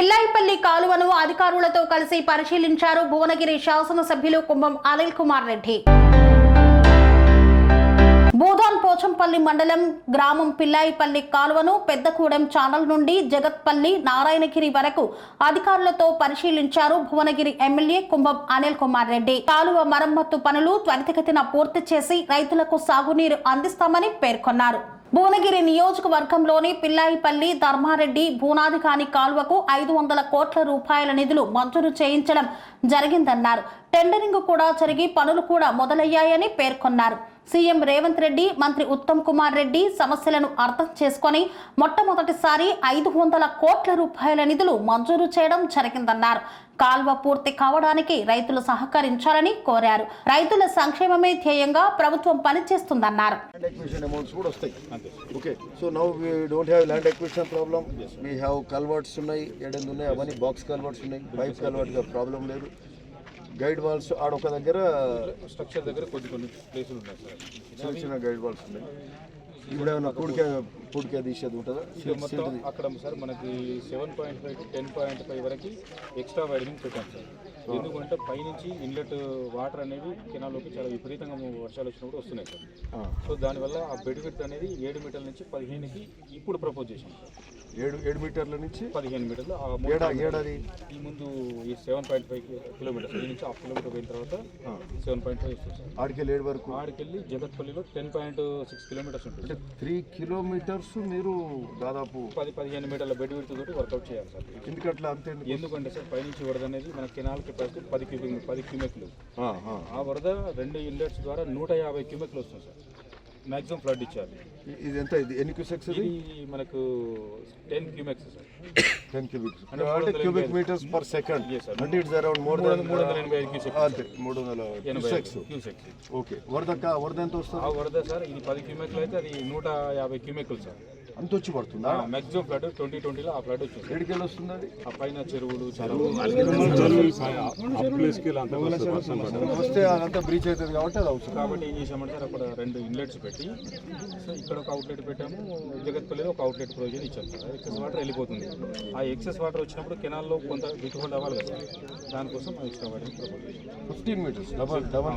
పిల్లాయిపల్లి కాలువను అధికారులతో కలిసి పరిశీలించారు భువనగిరి శాసనసభ్యులు కుంభం అనిల్ కుమార్ రెడ్డి. భూదాన్ పోచంపల్లి మండలం గ్రామం పిల్లాయిపల్లి కాలువను పెద్దకూడెం ఛానల్ నుండి జగత్పల్లి నారాయణగిరి వరకు అధికారులతో పరిశీలించారు భువనగిరి ఎమ్మెల్యే కుంభం అనిల్ కుమార్ రెడ్డి. కాలువ మరమ్మత్తు పనులు త్వరితగతిన పూర్తి చేసి రైతులకు సాగునీరు అందిస్తామని పేర్కొన్నారు. భువనగిరి నియోజకవర్గంలోని పిల్లాయిపల్లి ధర్మారెడ్డి భూనాధికాని కాల్వకు కాలువకు ఐదు వందల కోట్ల రూపాయల నిధులు మంజూరు చేయించడం జరిగిందన్నారు. టెండరింగ్ కూడా జరిగి పనులు కూడా మొదలయ్యాయని పేర్కొన్నారు. సీఎం రేవంత్ రెడ్డి మంత్రి ఉత్తమ్ కుమార్ రెడ్డి సమస్యలను అర్థం చేసుకొని మొట్టమొదటిసారి ఐదు వందల కోట్ల రూపాయల నిధులు మంజూరు చేయడం జరిగిందన్నారు. కాల్వ పూర్తి కావడానికి రైతులు సహకరించాలని కోరారు. రైతుల సంక్షేమమే ధ్యేయంగా ప్రభుత్వం పనిచేస్తుందన్నారు. కల్వర్ట్స్ ఉన్నాయి. ఏడెనిమిది ఉన్నాయి. అవన్నీ బాక్స్ కల్వర్ట్స్ ఉన్నాయి. పైప్ ప్రాబ్లం లేదు. గైడ్ వాల్స్ ఆడొక దగ్గర స్ట్రక్చర్ దగ్గర కొన్ని కొన్ని ప్లేసులు ఉన్నాయి సార్ చిన్న చిన్న గైడ్ వాల్స్ ఉన్నాయి. ఇప్పుడు ఏమైనా పూడికే పూడికే తీసేది ఉంటుందా? మొత్తం అక్కడ సార్ మనకి seven point five ten point five వరకు ఎక్స్ట్రా వైడనింగ్ పెట్టాం సార్. ఎందుకంటే పైనుంచి ఇన్లెట్ వాటర్ అనేవి కెనాల్లోకి చాలా విపరీతంగా వర్షాలు వచ్చినప్పుడు వస్తున్నాయి సార్. సో దానివల్ల ఆ బెడ్ అనేది ఏడు మీటర్ల నుంచి పదిహేనుకి ఇప్పుడు ప్రపోజ్ చేశాం సార్. ఏడు ఏడు మీటర్ల నుంచి పదిహేను మీటర్లు. ఏడాది? ఈ ముందు ఈ సెవెన్ పాయింట్ ఫైవ్ కిలోమీటర్స్ ఈ నుంచి హాఫ్ కిలోమీటర్ పోయిన తర్వాత సెవెన్ పాయింట్ ఫైవ్ వస్తుంది. సార్ ఆడికి ఏడు వరకు? ఆడికెళ్ళి జగత్పల్లిలో టెన్ పాయింట్ సిక్స్ కిలోమీటర్స్ ఉంటుంది. త్రీ కిలోమీటర్స్ మీరు దాదాపు పది పదిహేను మీటర్ల బెడ్ విడ్త్ తోటి వర్కౌట్ చేయాలి సార్. ఎందుకట్లా? అంతే ఎందుకు? ఎందుకంటే సార్ పైనుంచి వరద అనేది మన కెనాల్ కెపాసిటీ పది క్యూబిక్ పది క్యూమెక్లు. ఆ వరద రెండు ఇన్లెట్స్ ద్వారా నూట యాభై క్యూమెక్లు వస్తుంది సార్. మ్యాక్సిమం ఫ్లడ్ ఇచ్చారు ఇ- ఇది ఎంత ఇది? ఎన్ని క్యూసెక్స్ ఇది? ఇది మనకు ten cumecs sir. Ten cubics అంటే అంటే మూడు క్యూబిక్ వందల metres per second Yes, sir. అంటే ఇట్స్ అరౌండ్ మోర్ మూడు దెన్ వందల- మూడు వందల ఎనభై ఐదు క్యూసెక్ అంతే మూడు వందల ఎనభై క్యూసెక్స్ క్యూసెక్స్ ఓకే వరద క- వరద ఎంత వస్తుంది? ఆ వరద సార్ ఇది పది క్యూమెక్లు అయితే అది నూట యాభై క్యూమెక్లు సార్. అంత వచ్చి పడుతుందా మ్యాక్సిమం ఫ్లడ్ ట్వంటీ ట్వంటీలో ఆ ఫ్లడ్ వచ్చింది. సార్. ఏడికెళ్ళి వస్తుంది అది ఆ పైన చెరువులు వస్తే అదంతా బ్రీచ్ అవుతుంది కాబట్టి అది అవసరం. కాబట్టి ఏం చేసామంటే సార్ అక్కడ రెండు ఇన్లెట్స్ పెట్టి సో ఇక్కడ ఒక అవుట్లెట్ పెట్టాము జగత్పల్లిలో ఒక అవుట్లెట్ ప్రొవిజన్ ఇచ్చాం సార్. ఎక్సెస్ వాటర్ వెళ్ళిపోతుంది. ఆ ఎక్సెస్ వాటర్ వచ్చినప్పుడు కెనాల్లో కొంత రికవర్ అవ్వాలి కదా దానికోసం extra water fifteen metres double double.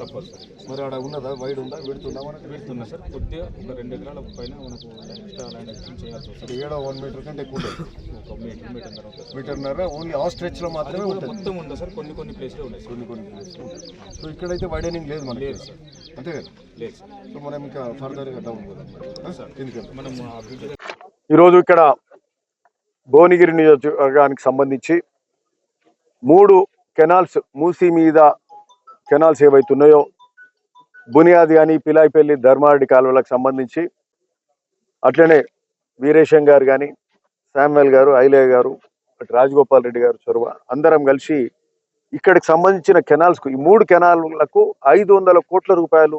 తప్పదు సార్. మరి ఆడ ఉన్నదా? వైడ్ ఉందా? పెడుతుందా మనకి సార్ కొద్దిగా ఒక రెండు ఎకరాల పైన మనకు ఎక్స్ట్రా ల్యాండ్ ఎక్స్చేంజ్ చేయాల్సి వస్తుంది ఏడ వన్ మీటర్ కంటే ఎక్కువ ఒక మీటర్ మీటర్న్నర ఓన్లీ ఆ స్ట్రెచ్లో మాత్రమే ఉంటుంది. మొత్తం సార్? కొన్ని కొన్ని ప్లేస్లో ఉన్నాయి సార్. కొన్ని కొన్ని ఉంటాయి. సో ఇక్కడైతే వైడనింగ్ లేదు మనకి. లేదు సార్. అంతే కదా? లేదు సార్. సో మనం ఇంకా ఫర్దర్గా డౌన్ పోదాం. ఎందుకంటే మనం ఈరోజు ఇక్కడ భువనగిరి నియోజకవర్గానికి సంబంధించి మూడు కెనాల్స్ మూసి మీద కెనాల్స్ ఏవైతున్నాయో బునియాది అని పిలాయిపల్లి ధర్మారెడ్డి కాలువలకు సంబంధించి అట్లనే వీరేశం గారు కానీ శామ్యుల్ గారు ఐలయ్య గారు అటు రాజగోపాల్ రెడ్డి గారు చొరవ అందరం కలిసి ఇక్కడికి సంబంధించిన కెనాల్స్కు ఈ మూడు కెనాల్లకు ఐదు వందల కోట్ల రూపాయలు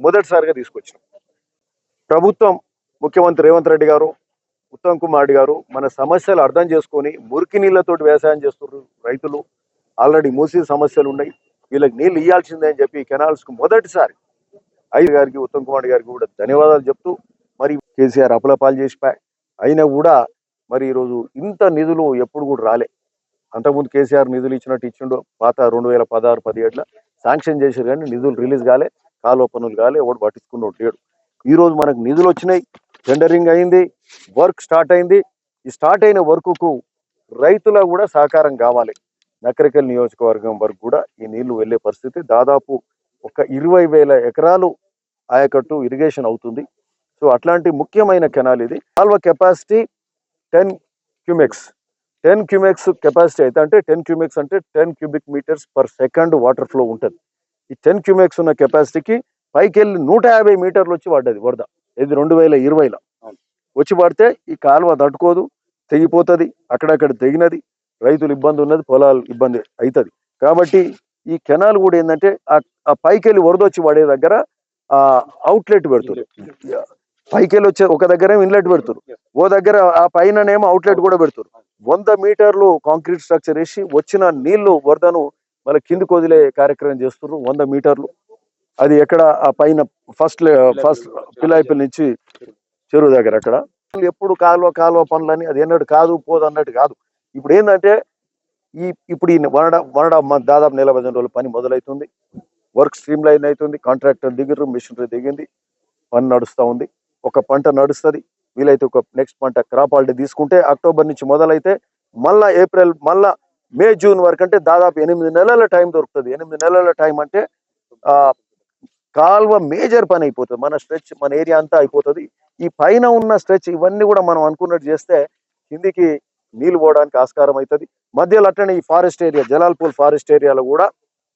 మొదటిసారిగా తీసుకొచ్చినాం. ప్రభుత్వం ముఖ్యమంత్రి రేవంత్ రెడ్డి గారు ఉత్తమ్ కుమార్ గారు మన సమస్యలు అర్థం చేసుకొని మురికి నీళ్ళతోటి వ్యవసాయం చేస్తున్నారు రైతులు. ఆల్రెడీ మూసి సమస్యలు ఉన్నాయి. వీళ్ళకి నీళ్ళు ఇవ్వాల్సిందే అని చెప్పి కెనాల్స్కు మొదటిసారి ఐదు గారికి ఉత్తమ్ కుమార్ గారికి కూడా ధన్యవాదాలు చెప్తూ మరి కేసీఆర్ అప్పులపాలు చేసి అయినా కూడా మరి ఈరోజు ఇంత నిధులు ఎప్పుడు కూడా రాలే. అంతకుముందు కేసీఆర్ నిధులు ఇచ్చినట్టు ఇచ్చిండు పాత రెండు వేల పదహారు పదిహేడులో శాంక్షన్ చేశారు కానీ నిధులు రిలీజ్ కాలే కాలువ పనులు కాలే ఎవడు పట్టించుకున్నాడు లేడు. ఈరోజు మనకు నిధులు వచ్చినాయి టెండరింగ్ అయింది వర్క్ స్టార్ట్ అయింది. ఈ స్టార్ట్ అయిన వర్క్కు రైతుల కూడా సహకారం కావాలి. నకరికల్ నియోజకవర్గం వరకు కూడా ఈ నీళ్ళు వెళ్ళే పరిస్థితి దాదాపు ఒక ఇరవై వేల ఎకరాలు ఆయకట్టు ఇరిగేషన్ అవుతుంది. సో అట్లాంటి ముఖ్యమైన కెనాల్ ఇది. కాల్వ capacity ten cumecs. Ten cumecs capacity అయితే అంటే టెన్ క్యూమెక్స్ అంటే ten cubic metres per second water flow ఉంటుంది. ఈ టెన్ క్యూమెక్స్ ఉన్న కెపాసిటీకి పైకి వెళ్ళి నూట యాభై మీటర్లు వచ్చి పడ్డది వరద. ఇది రెండు వేల ఇరవైలో. వచ్చి పడితే ఈ కాలువ తట్టుకోదు తెగిపోతుంది అక్కడక్కడ తెగినది రైతులు ఇబ్బంది ఉన్నది పొలాలు ఇబ్బంది అవుతుంది కాబట్టి ఈ కెనాల్ కూడా ఏంటంటే ఆ- ఆ పైకి వెళ్ళి వరద వచ్చి పడే దగ్గర ఆ అవుట్లెట్ పెడుతుంది. పైకి వెళ్ళి వచ్చే ఒక దగ్గర ఇన్లెట్ పెడుతురు ఓ దగ్గర ఆ పైననేమో అవుట్లెట్ కూడా పెడుతురు వంద మీటర్లు కాంక్రీట్ స్ట్రక్చర్ వేసి వచ్చిన నీళ్ళు వరదను మళ్ళీ కిందికి వదిలే కార్యక్రమం చేస్తున్నారు వంద మీటర్లు. అది ఎక్కడ? ఆ పైన ఫస్ట్ ఫస్ట్ పిలాయిపల్లి నుంచి చెరువు దగ్గర అక్కడ. ఎప్పుడు కాలువ కాలువ పనులని అది ఎన్నట్టు కాదు పోదు అన్నట్టు కాదు. ఇప్పుడు ఏంటంటే ఈ ఇప్పుడు ఈ one and one and half month దాదాపు నెల పదిహేను రోజులు పని మొదలవుతుంది వర్క్ స్ట్రీమ్ లైన్ అవుతుంది కాంట్రాక్టర్ దిగిర్రు మిషనరీ దిగింది. పని నడుస్తూ ఉంది. ఒక పంట నడుస్తుంది. వీలైతే ఒక నెక్స్ట్ పంట క్రాప్ హాలిడే తీసుకుంటే అక్టోబర్ నుంచి మొదలైతే మళ్ళా ఏప్రిల్ మళ్ళా మే జూన్ వరకు అంటే దాదాపు ఎనిమిది నెలల టైం దొరుకుతుంది. ఎనిమిది నెలల టైం అంటే ఆ కాల్వ మేజర్ పని అయిపోతుంది. మన స్ట్రెచ్ మన ఏరియా అంతా అయిపోతుంది. ఈ పైన ఉన్న స్ట్రెచ్ ఇవన్నీ కూడా మనం అనుకున్నట్టు చేస్తే కిందికి నీళ్ళు పోవడానికి ఆస్కారం అవుతుంది మధ్యలో అట్లనే ఈ ఫారెస్ట్ ఏరియా జలాల్పూర్ ఫారెస్ట్ ఏరియాలో కూడా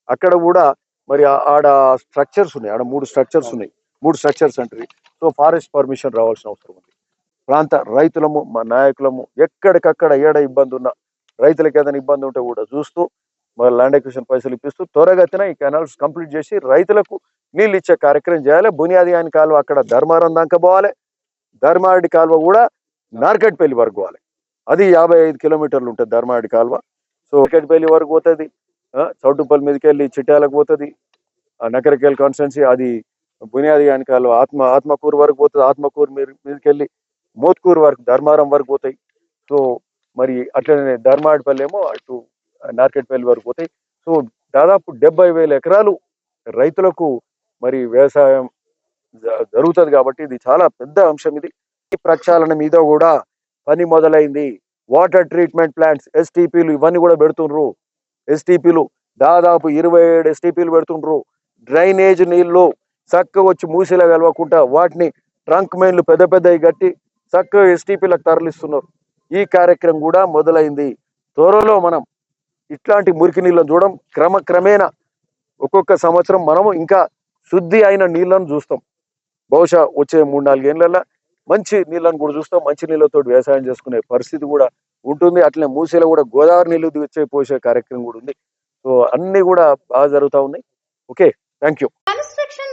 అక్కడ కూడా మరి ఆడ స్ట్రక్చర్స్ ఉన్నాయి. ఆడ మూడు స్ట్రక్చర్స్ ఉన్నాయి. మూడు స్ట్రక్చర్స్ అంటే సో ఫారెస్ట్ పర్మిషన్ రావాల్సిన అవసరం ఉంది. ప్రాంత రైతులము మా నాయకులము ఎక్కడికక్కడ ఏడ ఇబ్బంది ఉన్నా రైతులకు ఏదైనా ఇబ్బంది ఉంటే కూడా చూస్తూ మరి ల్యాండ్ ఎక్విషన్ పైసలు ఇప్పిస్తూ త్వరగతిన ఈ కెనాల్స్ కంప్లీట్ చేసి రైతులకు నీళ్ళు ఇచ్చే కార్యక్రమం చేయాలి. బునియాది అని కాలువ అక్కడ ధర్మారం దాకా పోవాలి. ధర్మారెడ్డి కాలువ కూడా నార్కెట్పల్లి వరకు పోవాలి. అది యాభై ఐదు కిలోమీటర్లు ఉంటుంది ధర్మారెడ్డి కాలువ. సో నార్కెట్పల్లి వరకు పోతుంది. చౌటుపల్లి మీదకి వెళ్ళి చిట్యాలకు పోతుంది. నకరకేల్ కాన్స్టెన్సీ అది బునియాది అని ఆత్మ ఆత్మకూరు వరకు పోతుంది ఆత్మకూరు మీరు మీదకి వెళ్ళి మోత్కూరు వరకు ధర్మారం వరకు పోతాయి. సో మరి అట్లనే ధర్మాడిపల్లి ఏమో అటు నార్కెట్పల్లి వరకు పోతాయి. సో దాదాపు డెబ్బై వేల ఎకరాలు రైతులకు మరి వ్యవసాయం జ- జరుగుతుంది కాబట్టి ఇది చాలా పెద్ద అంశం ఇది. ఈ ప్రక్షాళన మీద కూడా పని మొదలైంది. వాటర్ ట్రీట్మెంట్ ప్లాంట్స్ ఎస్టీపీలు ఇవన్నీ కూడా పెడుతుండ్రు. ఎస్టీపీలు దాదాపు ఇరవై ఏడు ఎస్టీపీలు పెడుతుండ్రు. డ్రైనేజ్ నీళ్ళు చక్కగా వచ్చి మూసిలో కలవకుండా వాటిని ట్రంక్ మెయిన్లు పెద్ద పెద్దవి కట్టి చక్కగా ఎస్టీపీలకు తరలిస్తున్నారు. ఈ కార్యక్రమం కూడా మొదలైంది. త్వరలో మనం ఇట్లాంటి మురికి నీళ్ళను చూడడం క్రమక్రమేణా ఒక్కొక్క సంవత్సరం మనము ఇంకా శుద్ధి అయిన నీళ్ళను చూస్తాం. బహుశా వచ్చే మూడు నాలుగేళ్ళలో మంచి నీళ్ళను కూడా చూస్తాం. మంచి నీళ్ళతో వ్యవసాయం చేసుకునే పరిస్థితి కూడా ఉంటుంది. అట్లనే మూసీలో కూడా గోదావరి నీళ్ళు వచ్చే పోసే కార్యక్రమం కూడా ఉంది. సో అన్ని కూడా బాగా జరుగుతూ ఉన్నాయి. Okay thank you.